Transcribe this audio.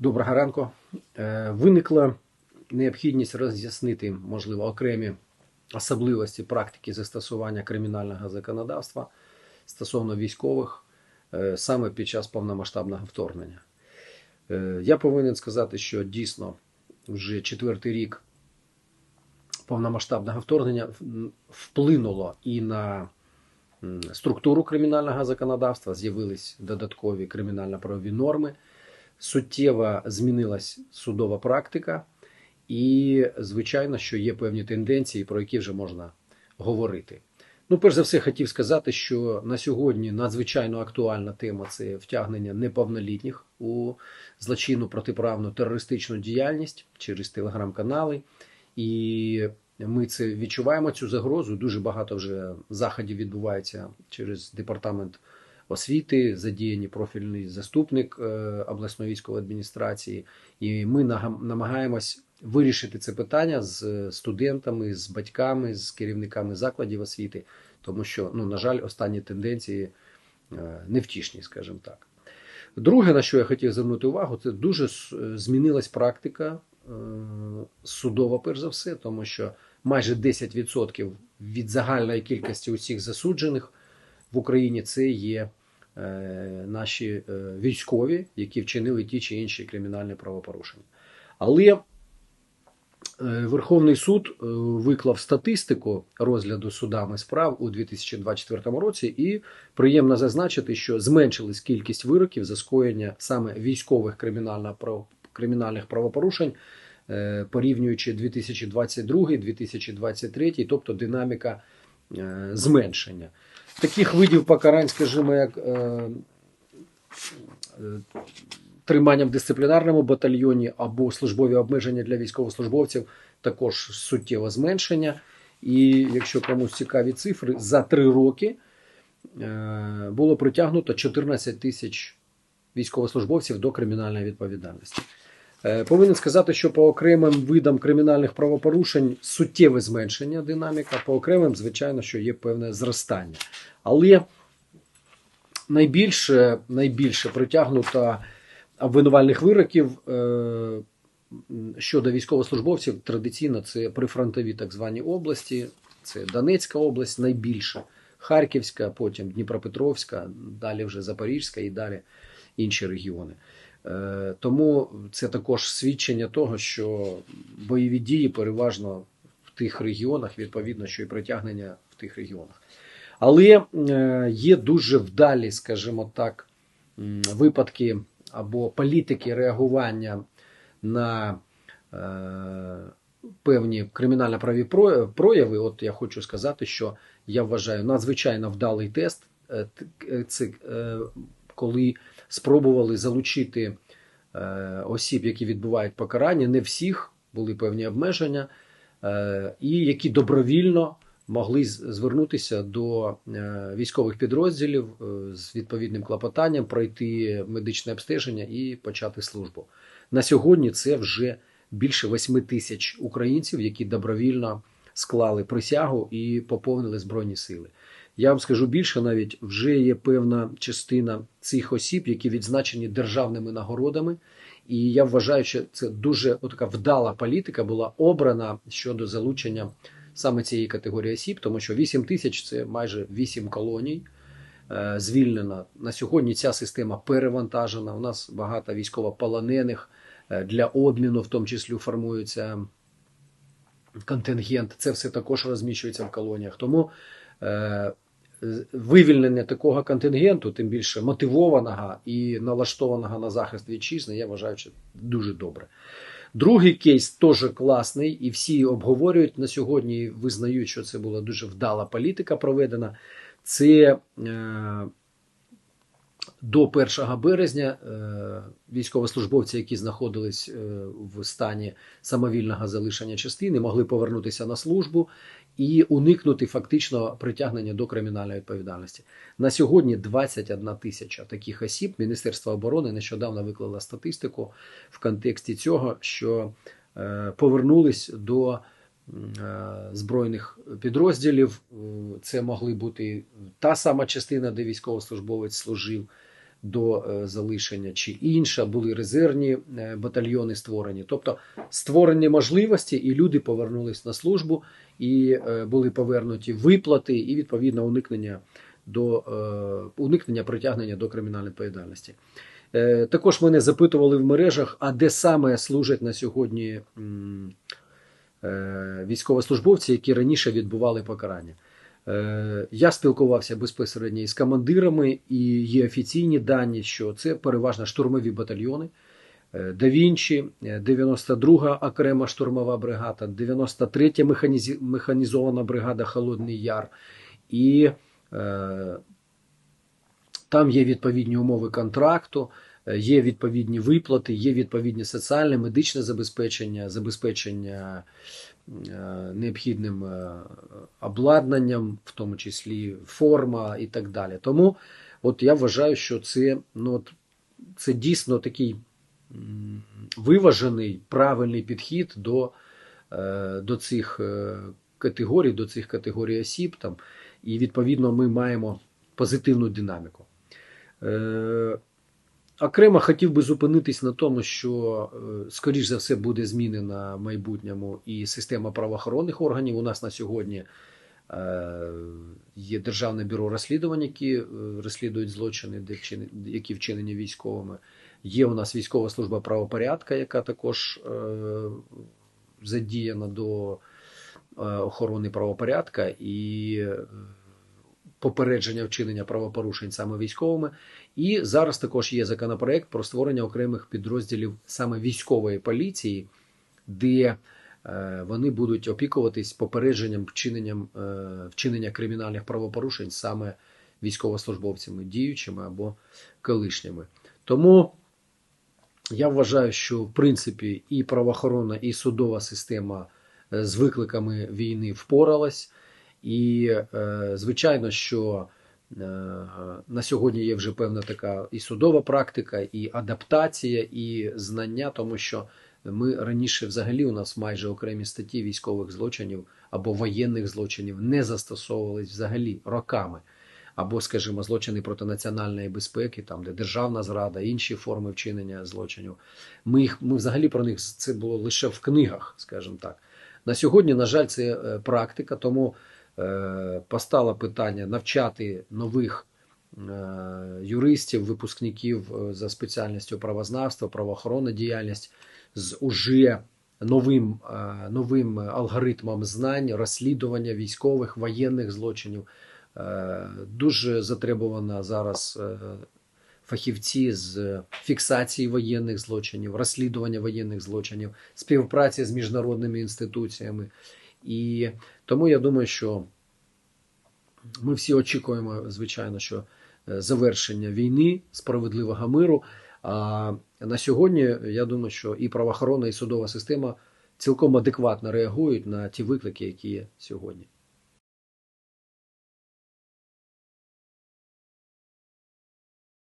Доброго ранку. Е, Виникла необхідність роз'яснити, можливо, окремі особливості практики застосування кримінального законодавства стосовно військових е, саме під час повномасштабного вторгнення. Е, Я повинен сказати, що дійсно вже четвертий рік повномасштабного вторгнення вплинуло і на структуру кримінального законодавства, з'явились додаткові кримінально-правові норми суттєво змінилась судова практика, і, звичайно, що є певні тенденції, про які вже можна говорити. Ну, перш за все, хотів сказати, що на сьогодні надзвичайно актуальна тема це втягнення неповнолітніх у злочинну протиправну терористичну діяльність через телеграм-канали. І ми це відчуваємо цю загрозу. Дуже багато вже заходів відбувається через департамент освіти, задіяні профільний заступник е, обласної військової адміністрації, і ми намагаємось вирішити це питання з студентами, з батьками, з керівниками закладів освіти, тому що, ну, на жаль, останні тенденції е, невтішні, скажімо так. Друге, на що я хотів звернути увагу, це дуже змінилась практика е, судова, перш за все, тому що майже 10% від загальної кількості усіх засуджених в Україні це є е, наші е, військові, які вчинили ті чи інші кримінальні правопорушення. Але е, Верховний суд е, виклав статистику розгляду судами справ у 2024 році, і приємно зазначити, що зменшилась кількість вироків за скоєння саме військових кримінальних правопорушень, е, порівнюючи 2022-2023, тобто динаміка е, зменшення. Таких видів покарань, скажімо, як е, е, тримання в дисциплінарному батальйоні або службові обмеження для військовослужбовців, також суттєве зменшення. І якщо комусь цікаві цифри, за три роки е, було притягнуто 14 тисяч військовослужбовців до кримінальної відповідальності. Е, Повинен сказати, що по окремим видам кримінальних правопорушень суттєве зменшення динаміка, по окремим, звичайно, що є певне зростання. Але найбільше, найбільше притягнуто обвинувальних вироків е, щодо військовослужбовців традиційно це прифронтові так звані області, це Донецька область найбільше, Харківська, потім Дніпропетровська, далі вже Запорізька і далі інші регіони. Е, Тому це також свідчення того, що бойові дії переважно в тих регіонах, відповідно, що і притягнення в тих регіонах. Але е, є дуже вдалі, скажімо так, випадки або політики реагування на е, певні кримінально-праві прояви. От я хочу сказати, що я вважаю надзвичайно вдалий тест, це коли спробували залучити е, осіб, які відбувають покарання, не всіх були певні обмеження, е, і які добровільно могли звернутися до е, військових підрозділів з відповідним клопотанням, пройти медичне обстеження і почати службу. На сьогодні це вже більше 8 тисяч українців, які добровільно склали присягу і поповнили збройні сили. Я вам скажу більше, навіть вже є певна частина цих осіб, які відзначені державними нагородами. І я вважаю, що це дуже така вдала політика була обрана щодо залучення саме цієї категорії осіб, тому що 8 тисяч це майже 8 колоній. е, Звільнена на сьогодні ця система перевантажена. У нас багато військовополонених е, для обміну, в тому числі формується контингент. Це все також розміщується в колоніях. Тому вивільнення такого контингенту, тим більше мотивованого і налаштованого на захист вітчизни, я вважаю, що дуже добре. Другий кейс теж класний, і всі обговорюють на сьогодні визнають, що це була дуже вдала політика проведена. Це е, до 1 березня е, військовослужбовці, які знаходились е, в стані самовільного залишення частини, могли повернутися на службу і уникнути фактично притягнення до кримінальної відповідальності. На сьогодні 21 тисяча таких осіб. Міністерство оборони нещодавно виклало статистику в контексті цього, що е, повернулись до е, збройних підрозділів. Е, Це могли бути та сама частина, де військовослужбовець служив. До е, залишення, чи інша, були резервні е, батальйони створені. Тобто створені можливості, і люди повернулись на службу, і е, були повернуті виплати, і відповідно уникнення до уникнення притягнення до кримінальної відповідальності. Також мене запитували в мережах, а де саме служать на сьогодні військовослужбовці, які раніше відбували покарання. Е, Я спілкувався безпосередньо із командирами, і є офіційні дані, що це переважно штурмові батальйони. Да Вінчі, е, 92 окрема штурмова бригада, 93 механізі- механізована бригада Холодний Яр. І е, там є відповідні умови контракту, є відповідні виплати, є відповідні соціальне, медичне забезпечення, забезпечення е, необхідним е, обладнанням, в тому числі форма і так далі. Тому от я вважаю, що це, ну, от, це дійсно такий виважений, правильний підхід до, е, до цих е, категорій, до цих категорій осіб. Там, і відповідно ми маємо позитивну динаміку. Окремо хотів би зупинитись на тому, що, е, скоріш за все, буде змінена в майбутньому і система правоохоронних органів. У нас на сьогодні е, є Державне бюро розслідувань, які е, розслідують злочини, які вчинені військовими. Є у нас військова служба правопорядка, яка також задіяна до охорони правопорядка і попередження вчинення правопорушень саме військовими. І зараз також є законопроект про створення окремих підрозділів саме військової поліції, де е, вони будуть опікуватись попередженням вчиненням е, вчинення кримінальних правопорушень саме військовослужбовцями, діючими або колишніми. Тому я вважаю, що в принципі і правоохоронна, і судова система е, з викликами війни впоралась. І е, звичайно, що е, на сьогодні є вже певна така і судова практика, і адаптація, і знання, тому що ми раніше взагалі у нас майже окремі статті військових злочинів або воєнних злочинів не застосовувались взагалі роками. Або, скажімо, злочини проти національної безпеки, там де державна зрада, інші форми вчинення злочинів. Ми їх ми взагалі про них це було лише в книгах, скажімо так. На сьогодні, на жаль, це е, практика, тому постало питання навчати нових е, юристів, випускників е, за спеціальністю правознавства, правоохоронна діяльність з уже новим, е, новим алгоритмом знань, розслідування військових, воєнних злочинів. Е, Дуже затребувана зараз е, фахівці з фіксації воєнних злочинів, розслідування воєнних злочинів, співпраці з міжнародними інституціями. І тому я думаю, що ми всі очікуємо, звичайно, що е, завершення війни, справедливого миру. А на сьогодні я думаю, що і правоохоронна, і судова система цілком адекватно реагують на ті виклики, які є сьогодні.